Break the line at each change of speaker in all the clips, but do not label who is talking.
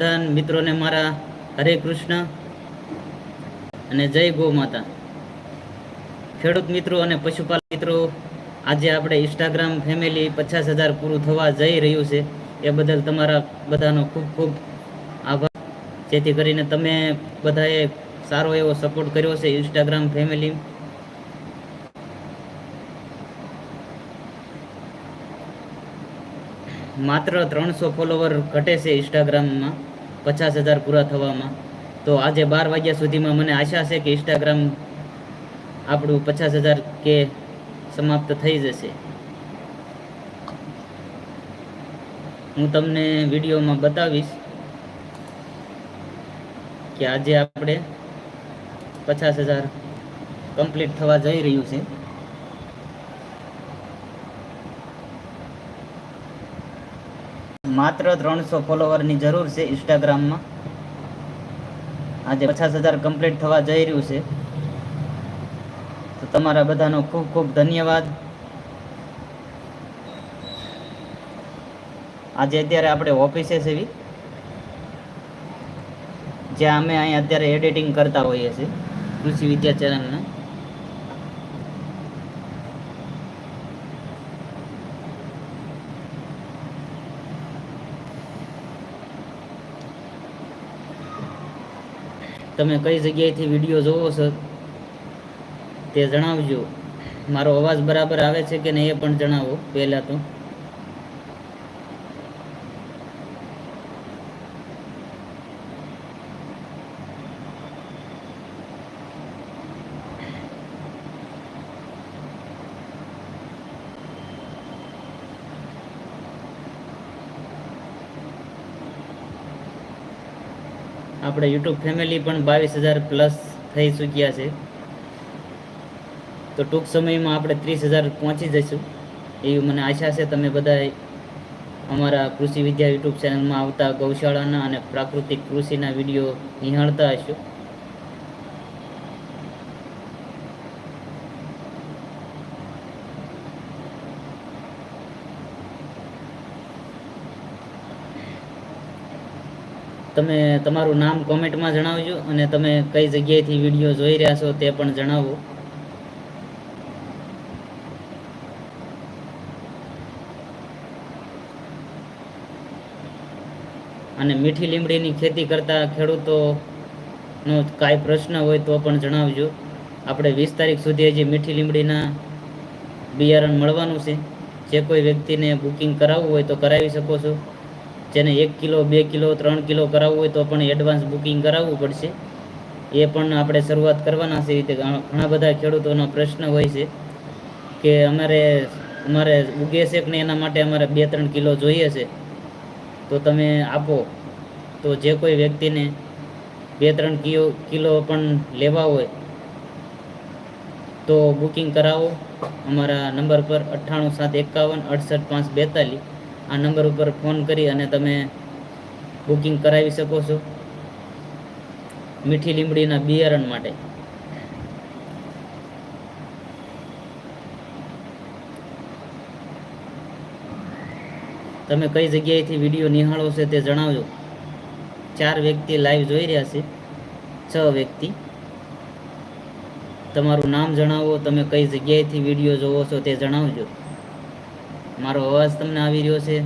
બધા મિત્રોને મારા હરે કૃષ્ણ અને જય ગૌ માતા. ખેડૂત મિત્રો અને પશુપાલક મિત્રો, આજે આપણે ઇન્સ્ટાગ્રામ ફેમિલી પચાસ હજાર પૂરું થવા જઈ રહ્યું છે. એ બદલ તમારા બધાનો ખૂબ ખૂબ આભાર. જેથી કરીને તમે બધાએ સારો એવો સપોર્ટ કર્યો છે ઇન્સ્ટાગ્રામ ફેમિલી માત્ર ત્રણસો ફોલોવર ઘટે છે ઇન્સ્ટાગ્રામમાં પચાસ હજાર પૂરા થવામાં. તો આજે બાર વાગ્યા સુધીમાં મને આશા છે કે ઇન્સ્ટાગ્રામ આપણું પચાસ હજાર કે સમાપ્ત થઈ જશે. હું તમને વિડીયોમાં બતાવીશ કે આજે આપણે પચાસ હજાર કમ્પ્લીટ થવા જઈ રહ્યું છે. માત્ર ત્રણસો ફોલોવરની જરૂર છે ઇન્સ્ટાગ્રામમાં. આજે પચાસ હજાર કમ્પ્લીટ થવા જઈ રહ્યું છે. તો તમારા બધાનો ખૂબ ખૂબ ધન્યવાદ. આજે અત્યારે આપણે ઓફિસે છે જ્યાં અમે અહીંયા અત્યારે એડિટિંગ કરતા હોઈએ છીએ. કૃષિ વિદ્યા ચેનલના. તમે કઈ જગ્યાએથી વીડિયો જોવો છો તે જણાવજો. મારો અવાજ બરાબર આવે છે કે નહીં એ પણ જણાવો, પહેલાં તો. આપણે યુટ્યુબ ફેમિલી પણ બાવીસ હજાર પ્લસ થઈ ચૂક્યા છે. તો ટૂંક સમયમાં આપણે ત્રીસ હજાર પહોંચી જઈશું. એવી મને આશા છે તમે બધા અમારા કૃષિ વિદ્યા યુટ્યુબ ચેનલમાં આવતા ગૌશાળાના અને પ્રાકૃતિક કૃષિના વીડિયો નિહાળતા હશો. તમે તમારું નામ કોમેન્ટમાં જણાવજો અને તમે કઈ જગ્યાએથી વીડિયો જોઈ રહ્યા છો તે પણ જણાવો. અને મીઠી લીમડીની ખેતી કરતા ખેડૂતોનો કાંઈ પ્રશ્ન હોય તો પણ જણાવજો. આપણે વીસ તારીખ સુધી હજી મીઠી લીમડીના બિયારણ મળવાનું છે. જે કોઈ વ્યક્તિને બુકિંગ કરાવવું હોય તો કરાવી શકો છો. જેને એક કિલો, બે કિલો, ત્રણ કિલો કરાવવું હોય તો પણ એડવાન્સ બુકિંગ કરાવવું પડશે. એ પણ આપણે શરૂઆત કરવાના છે. રીતે ઘણા બધા ખેડૂતોનો પ્રશ્ન હોય છે કે અમારે અમારે ઉગે છે કે એના માટે અમારે બે ત્રણ કિલો જોઈએ છે. તો તમે આપો. તો જે કોઈ વ્યક્તિને બે ત્રણ કિલો કિલો પણ લેવા હોય તો બુકિંગ કરાવો. અમારા નંબર પર અઠ્ઠાણું સાત એકાવન અડસઠ પાંચ બેતાલીસ. આ નંબર ઉપર ફોન કરી અને તમે બુકિંગ કરાવી શકો છો મીઠી લીમડીના બિયારણ માટે. તમે કઈ જગ્યાએથી વીડિયો નિહાળો છે તે જણાવજો. ચાર વ્યક્તિ લાઈવ જોઈ રહ્યા છે, છ વ્યક્તિ. તમારું નામ જણાવો, તમે કઈ જગ્યાએથી વીડિયો જોવો છો તે જણાવજો. મારો અવાજ તમને આવી રહ્યો છે?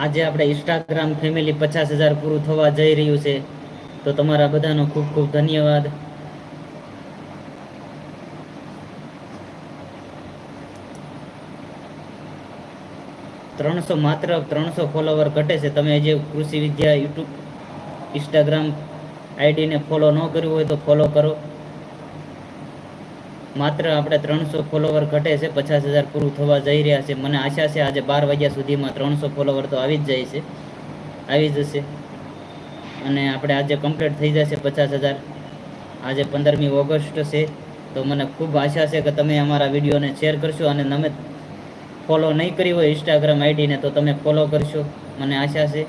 આજે આપણે ઇન્સ્ટાગ્રામ ફેમિલી પચાસ હજાર પૂરું થવા જઈ રહ્યું છે. તો તમારા બધાનો ખૂબ ખૂબ ધન્યવાદ. ત્રણસો માત્ર ત્રણસો ફોલોવર ઘટે છે. તમે જે કૃષિ વિદ્યા યુટ્યુબ ઇન્સ્ટાગ્રામ આઈડીને ફોલો ન કર્યું હોય તો ફોલો કરો. માત્ર આપણે ત્રણસો ફોલોવર ઘટે છે, પચાસ હજાર પૂરું થવા જઈ રહ્યા છે. મને આશા છે આજે બાર વાગ્યા સુધીમાં ત્રણસો ફોલોવર તો આવી જ જાય છે. આવી જશે અને આપણે આજે કમ્પ્લીટ થઈ જશે પચાસ હજાર. આજે પંદરમી ઓગસ્ટ છે, તો મને ખૂબ આશા છે કે તમે અમારા વિડીયોને શેર કરશો અને તમે ફોલો નહીં કરી હોય ઇન્સ્ટાગ્રામ આઈડીને તો તમે ફોલો કરશો. મને આશા છે.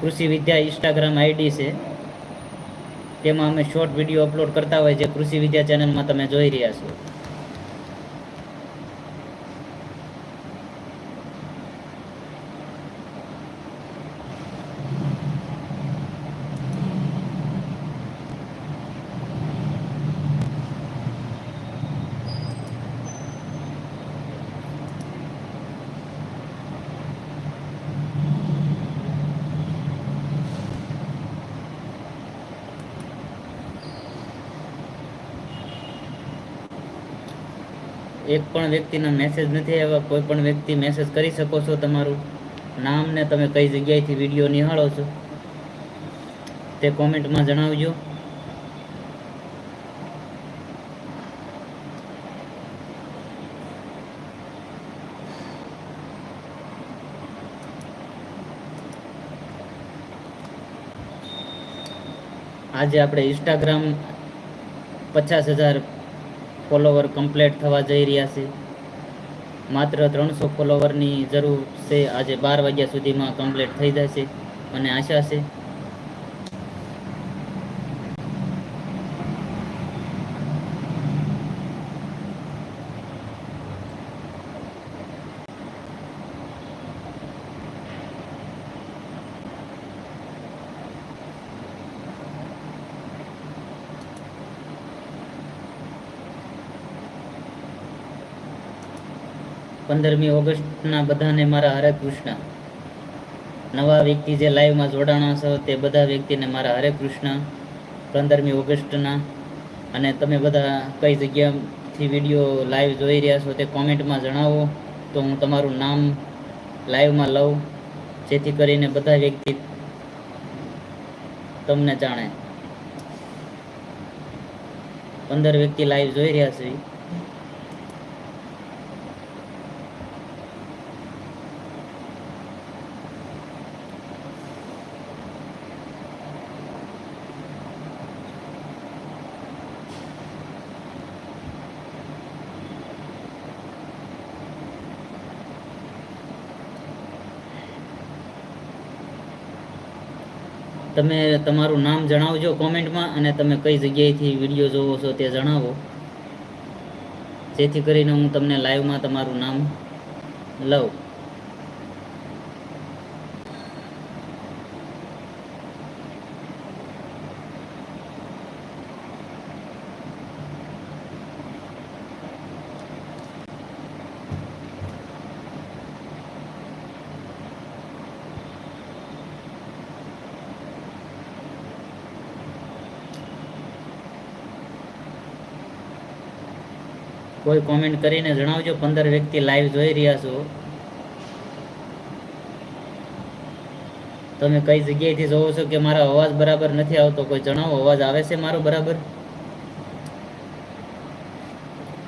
કૃષિ વિદ્યા ઇન્સ્ટાગ્રામ આઈડી છે. તેમાં અમે શોર્ટ વીડિયો અપલોડ કરતા હોય જે કૃષિ વિદ્યા ચેનલમાં તમે જોઈ રહ્યા છો. એક પણ વ્યક્તિના મેસેજ નથી આવ્યા, કોઈ પણ વ્યક્તિ મેસેજ કરી શકો છો તમારું નામ ને તમે કઈ જગ્યાએથી વીડિયો નિહાળો છો, તે કોમેન્ટમાં જણાવજો. આજે આપણે ઇન્સ્ટાગ્રામ પચાસ હજાર ફોલોવર કમ્પ્લીટ થવા જઈ રહ્યા છે. માત્ર ત્રણસો ફોલોવરની જરૂર છે. આજે બાર વાગ્યા સુધીમાં કમ્પ્લીટ થઈ જશે. મને આશા છે પંદરમી ઓગસ્ટના બધાને મારા હરે કૃષ્ણ. નવા વ્યક્તિ જે લાઈવમાં જોડાણા છો તે બધા વ્યક્તિને મારા હરે કૃષ્ણ. પંદરમી ઓગસ્ટના અને તમે બધા કઈ જગ્યાથી વીડિયો લાઈવ જોઈ રહ્યા છો તે કોમેન્ટમાં જણાવો. તો હું તમારું નામ લાઈવમાં લઉં, જેથી કરીને બધા વ્યક્તિ તમને જાણે. પંદર વ્યક્તિ લાઈવ જોઈ રહ્યા છે. તમે તમારું નામ જણાવજો કોમેન્ટમાં અને તમે કઈ જગ્યાએથી વીડિયો જોવો છો તે જણાવો. જેથી કરીને હું તમને લાઈવમાં તમારું નામ લઉં. કોઈ કોમેન્ટ કરીને જણાવજો, પંદર વ્યક્તિ લાઈવ જોઈ રહ્યા છો. તમે કઈ જગ્યાએથી જોવો છો કે મારો અવાજ બરાબર નથી આવતો? કોઈ જણાવો, અવાજ આવે છે મારો બરાબર?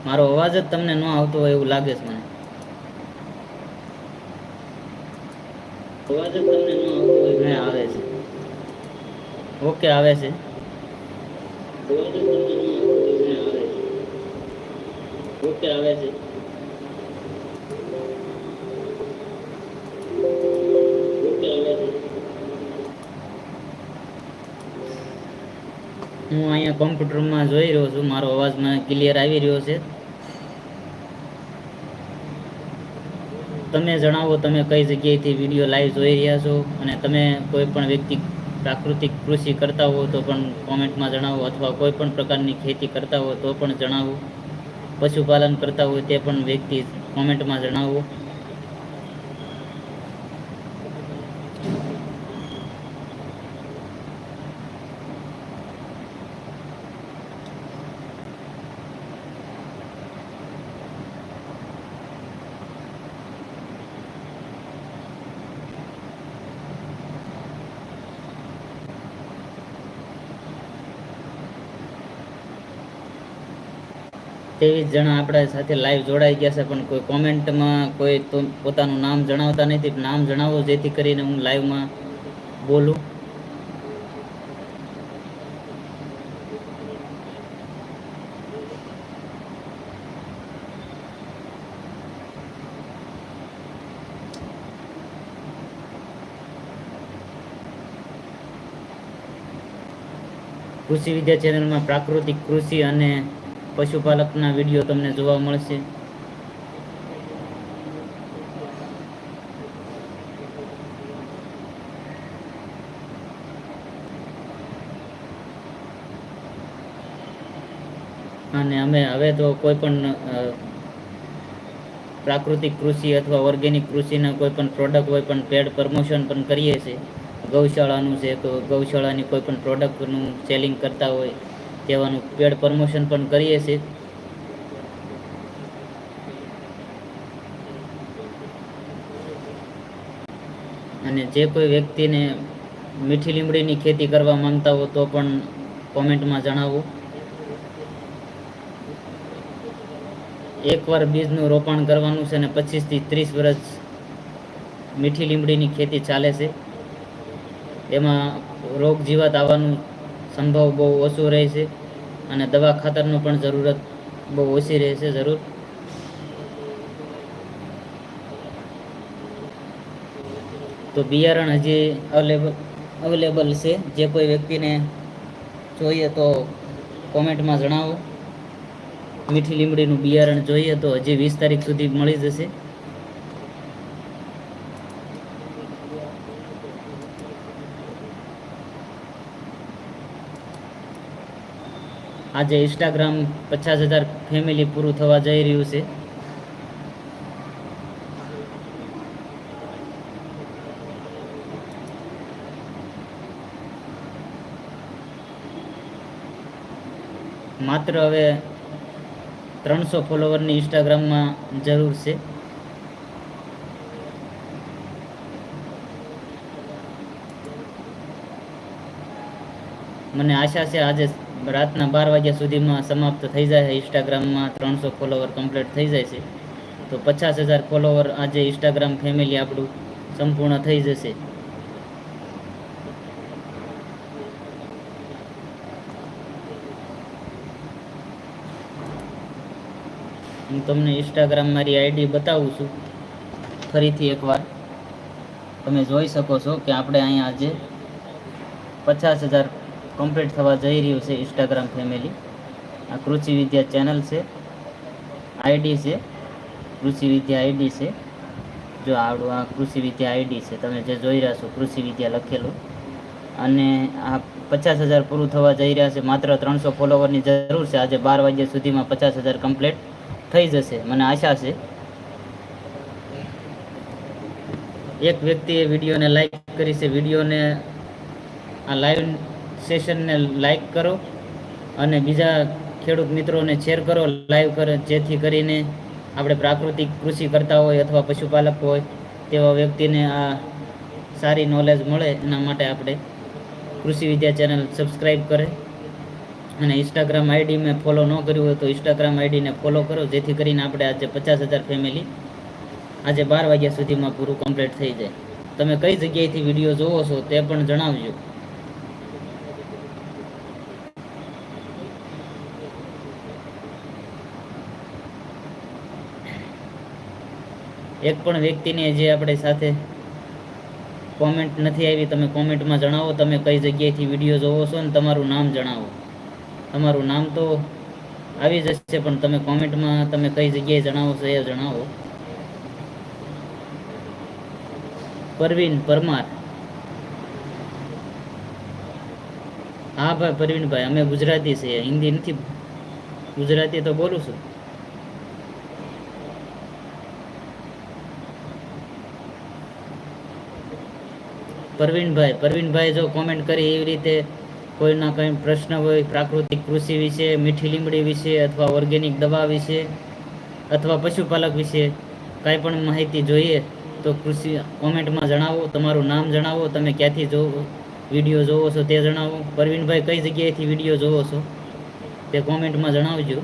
મારો અવાજ જ તમને ન આવતો હોય એવું લાગે છે મને. અવાજ જ તમને ન આવતો હોય મેં આવે છે. ઓકે આવે છે ન આવતો હોય મેં આવે છે ઓકે આવે છે હું અહીંયા કોમ્પ્યુટરમાં જોઈ રહ્યો છું. મારો અવાજમાં ક્લિયર આવી રહ્યો છે. તમે જણાવો, તમે કઈ જગ્યાએથી વીડિયો લાઈવ જોઈ રહ્યા છો? અને તમે કોઈ પણ વ્યક્તિ પ્રાકૃતિક કૃષિ કરતા હો તો પણ કોમેન્ટમાં જણાવો. અથવા કોઈ પણ પ્રકારની ખેતી કરતા હો તો પણ જણાવો. પશુપાલન કરતા હોય તે પણ વ્યક્તિ કોમેન્ટમાં જણાવો. ત્રેવીસ જણા આપણા સાથે લાઈવ જોડાઈ ગયા છે, પણ કોઈ કોમેન્ટમાં કોઈ પોતાનું નામ જણાવતા નથી. નામ જણાવો જેથી કરીને હું લાઈવમાં બોલું. કૃષિ વિદ્યા ચેનલમાં પ્રાકૃતિક કૃષિ અને પશુપાલકના વીડિયો તમને જોવા મળશે. અને અમે હવે તો કોઈ પણ પ્રાકૃતિક કૃષિ અથવા ઓર્ગેનિક કૃષિના કોઈ પણ પ્રોડક્ટ હોય પણ પેડ પ્રમોશન પણ કરીએ છીએ. ગૌશાળાનું છે તો ગૌશાળાની કોઈ પણ પ્રોડક્ટનું સેલિંગ કરતા હોય. તેવાનું પેડ પ્રમોશન પણ કરીએ છીએ. અને જે કોઈ વ્યક્તિને મીઠી લીમડીની ખેતી કરવા માંગતા હો તો પણ કોમેન્ટમાં જણાવો. એકવાર બીજનું રોપાણ કરવાનું છે અને પચીસથી ત્રીસ વર્ષ મીઠી લીમડીની ખેતી ચાલે છે. એમાં રોગ જીવાત આવવાનું સંભવ બહુ ઓછું રહે છે અને દવા ખાતરનું પણ જરૂરત બહુ ઓછી રહે છે જરૂર. તો બિયારણ હજી અવેલેબલ અવેલેબલ છે. જે કોઈ વ્યક્તિને જોઈએ તો કોમેન્ટમાં જણાવો. મીઠી લીમડીનું બિયારણ જોઈએ તો હજી વીસ તારીખ સુધી મળી જશે. આજે ઇન્સ્ટાગ્રામ પચાસ હજાર ફેમિલી પૂરું થવા જઈ રહ્યું છે. માત્ર હવે ત્રણસો ફોલોવરની ઇન્સ્ટાગ્રામમાં જરૂર છે. મને આશા છે આજે રાતના બાર વાગ્યા સુધીમાં સમાપ્ત થઈ જાય. ઇન્સ્ટાગ્રામમાં ત્રણસો ફોલોવર કમ્પ્લીટ થઈ જાય છે. તો પચાસ હજાર ફોલોવર આજે ઇન્સ્ટાગ્રામ ફેમિલી આપણું સંપૂર્ણ થઈ જશે. હું તમને ઇન્સ્ટાગ્રામ મારી આઈડી બતાવું છું. ફરીથી એકવાર. તમે જોઈ શકો છો કે આપણે અહીંયા આજે પચાસ હજાર કમ્પ્લીટ થવા જઈ રહ્યું છે ઇન્સ્ટાગ્રામ ફેમિલી આ કૃષિ વિદ્યા ચેનલ છે. આઈડી છે. કૃષિ વિદ્યા આઈડી છે. જો આવડું આ કૃષિ વિદ્યા આઈડી છે, તમે જે જોઈ રહ્યા છો કૃષિ વિદ્યા લખેલું. અને આ પચાસ હજાર પૂરું થવા જઈ રહ્યા છે, માત્ર ત્રણસો ફોલોવરની જરૂર છે. આજે બાર વાગ્યા સુધીમાં પચાસ હજાર કમ્પ્લીટ થઈ જશે. મને આશા છે. એક વ્યક્તિએ વિડીયોને લાઈક કરી છે. વિડીયોને આ લાઈવ સેશનને લાઈક કરો અને બીજા ખેડૂત મિત્રોને શેર કરો લાઈવ કરો, જેથી કરીને આપણે પ્રાકૃતિક કૃષિ કરતા હોય અથવા પશુપાલક હોય તેવા વ્યક્તિને આ સારી નોલેજ મળે. એના માટે આપણે કૃષિ વિદ્યા ચેનલ સબસ્ક્રાઈબ કરે અને ઇન્સ્ટાગ્રામ આઈડી મેં ફોલો ન કર્યું હોય તો ઇન્સ્ટાગ્રામ આઈડીને ફોલો કરો, જેથી કરીને આપણે આજે પચાસ હજાર ફેમિલી આજે બાર વાગ્યા સુધીમાં પૂરું કમ્પ્લીટ થઈ જાય. તમે કઈ જગ્યાએથી વીડિયો જોવો છો તે પણ જણાવજો. એક પણ વ્યક્તિને જે આપણે સાથે કોમેન્ટ નથી આવી, તમે કોમેન્ટમાં જણાવો, તમે કઈ જગ્યાએથી વીડિયો જોવો છો ને તમારું નામ જણાવો. તમારું નામ તો આવી જશે પણ તમે કોમેન્ટમાં તમે કઈ જગ્યાએ જણાવો છો એ જણાવો. પરવીન પરમાર. હા ભાઈ, પરવીનભાઈ, અમે ગુજરાતી છીએ, હિન્દી નથી. ગુજરાતી તો બોલું છું. પરવીનભાઈ પરવીનભાઈ જો કોમેન્ટ કરી એવી રીતે કોઈના કંઈ પ્રશ્ન હોય, પ્રાકૃતિક કૃષિ વિશે, મીઠી લીમડી વિશે અથવા ઓર્ગેનિક દવા વિશે અથવા પશુપાલક વિશે કાંઈ પણ માહિતી જોઈએ તો કૃષિ કોમેન્ટમાં જણાવો, તમારું નામ જણાવો, તમે ક્યાંથી જોવો વીડિયો જોવો છો તે જણાવો. પરવીનભાઈ કઈ જગ્યાએથી વીડિયો જોવો છો તે કોમેન્ટમાં જણાવજો.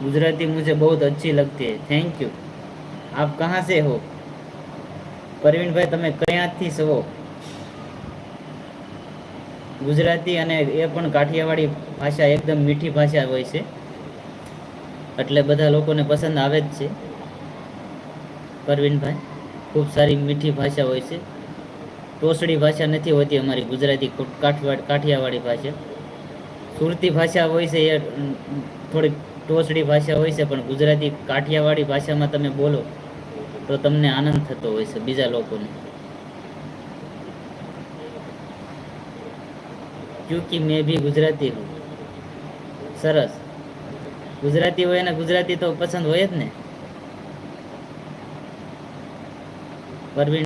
गुजराती मुझे बहुत अच्छी लगती है थैंक यू आप कहाँ से हो પરવીનભાઈ તમે કયાંથી છો ગુજરાતી અને એ પણ કાઠિયાવાડી ભાષા એકદમ મીઠી ભાષા હોય છે એટલે બધા લોકોને પસંદ આવે જ છે પરવીનભાઈ ખૂબ સારી મીઠી ભાષા હોય છે ટોસડી ભાષા નથી હોતી અમારી ગુજરાતી ખૂબ કાઠવાડ કાઠિયાવાડી ભાષા સુરતી ભાષા હોય છે એ અમ, થોડીક ટોચડી ભાષા હોય છે, પણ ગુજરાતી કાઠિયાવાડી ભાષામાં તમે બોલો, તો તમને આનંદ થતો હોય છે બીજા લોકોને. ક્યુંકી મેં ભી ગુજરાતી હું. સરસ. ગુજરાતી હોય ને ગુજરાતી તો પસંદ હોય જ ને? પરવીન